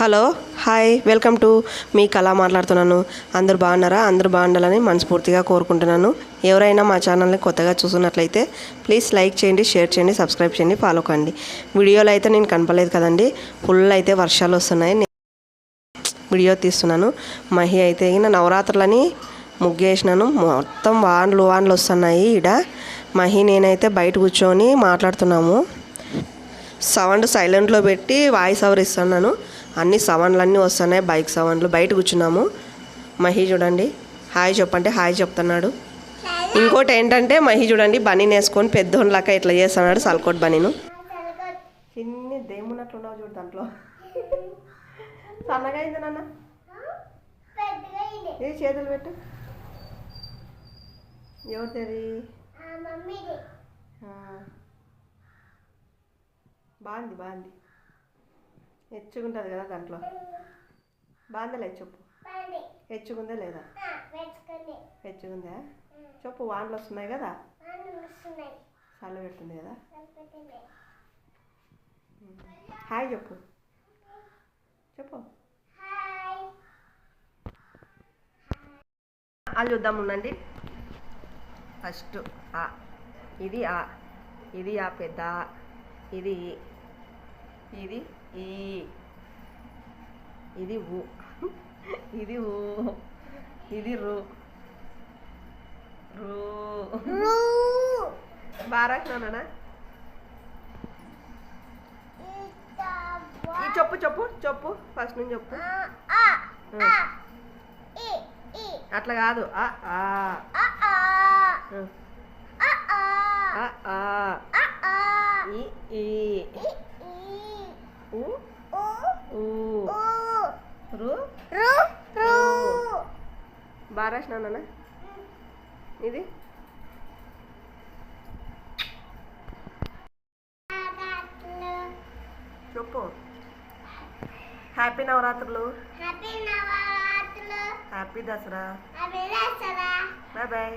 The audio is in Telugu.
హలో హాయ్ వెల్కమ్ టు మీ కళ మాట్లాడుతున్నాను. అందరు బాగున్నారా? అందరు బాగుండాలని మనస్ఫూర్తిగా కోరుకుంటున్నాను. ఎవరైనా మా ఛానల్ని కొత్తగా చూస్తున్నట్లయితే ప్లీజ్ లైక్ చేయండి షేర్ చేయండి సబ్స్క్రైబ్ చేయండి ఫాలో కండి. వీడియోలో అయితే నేను కనపలేదు కదండి. ఫుల్ అయితే వర్షాలు వస్తున్నాయి. వీడియో తీస్తున్నాను. మహి అయితే ఈయన నవరాత్రులని ముగ్గేసినాను. మొత్తం వాన్లు వాన్లు వస్తున్నాయి ఈడ. మహి నేనైతే బయట కూర్చొని మాట్లాడుతున్నాము. సౌండ్ సైలెంట్లో పెట్టి వాయిస్ ఓవర్ ఇస్తున్నాను. అన్ని సౌండ్లు అన్నీ వస్తున్నాయి. బైక్ సౌండ్లు. బయట కూర్చున్నాము. మహి చూడండి. హాయ్ చెప్పంటే హాయ్ చెప్తున్నాడు. ఇంకోటి ఏంటంటే మహి చూడండి బనీని వేసుకొని పెద్దోళ్ళక ఇట్లా చేస్తున్నాడు సల్కోట్ బనీను. చిన్ని దేమున్నట్లున్నావు చూడు దాంట్లో. సన్నగా అయింది నాన్న. చేతులు పెట్టు. ఎవరు బాగుంది బాగుంది. హెచ్చుకుంటుంది కదా దాంట్లో. బాగుందా చెప్పు? హెచ్చుకుందా లేదా? హెచ్చుకుందా చెప్పు వానలు వస్తున్నాయి కదా? చల్ల పెడుతుంది కదా? హాయ్ చెప్పు. చెప్పు. అది చూద్దాం ఉండండి. ఫస్ట్ ఆ ఇది ఆ ఇది ఆ పెద్ద ఆ. ఇది. ఇది ఈ. ఇది ఊ. ఇది ఊ. ఇది రు. రూ. ఈ చెప్పు చెప్పు చెప్పు. ఫస్ట్ నుంచి చెప్పు. అట్లా కాదు. ఆ ఆ ఈ ఈ ఊ ఊ రు బాగా రాసినానా ఇది? చెప్పు. హ్యాపీ నవరాత్రులు. హ్యాపీ దసరా. Bye bye